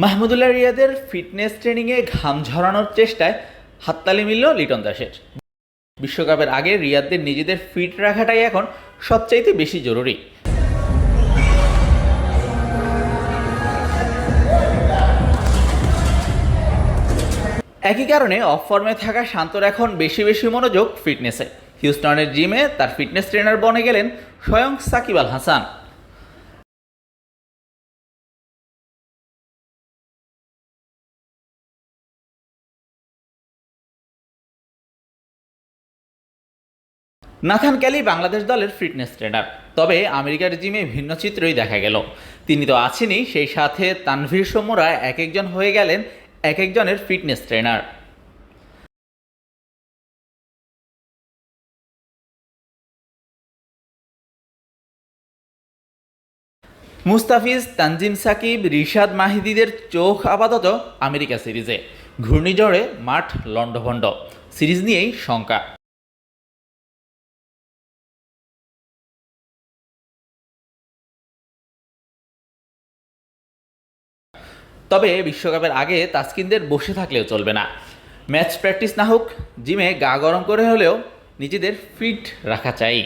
মাহমুদুল্লাহ রিয়াদের ফিটনেস ট্রেনিংয়ে ঘাম ঝরানোর চেষ্টায় হাততালি মিলল লিটন দাসের। বিশ্বকাপের আগে রিয়াদদের নিজেদের ফিট রাখাটাই এখন সবচাইতে বেশি জরুরি। একই কারণে অফ ফর্মে থাকা শান্তর এখন বেশি বেশি মনোযোগ ফিটনেসে হিউস্টনের জিমে তার ফিটনেস ট্রেনার বনে গেলেন স্বয়ং সাকিব আল হাসান। নাথান ক্যালি বাংলাদেশ দলের ফিটনেস ট্রেনার। তবে আমেরিকার জিমে ভিন্ন চিত্রই দেখা গেল। তিনি তো আছেনই, সেই সাথে তানভীর সমুরা এক একজন হয়ে গেলেন এক একজনের ফিটনেস ট্রেনার। মুস্তাফিজ, তানজিম সাকিব, রিশাদ মাহিদিদের চোখ আপাতত আমেরিকা সিরিজে। ঘূর্ণিঝড়ে মাঠ লণ্ডভণ্ড। সিরিজ নিয়েই শঙ্কা। তবে বিশ্বকাপের আগে তাসকিনদের বসে থাকলেও চলবে না। ম্যাচ প্র্যাকটিস না হোক, জিমে গা গরম করে হলেও নিজেদের ফিট রাখা চাই।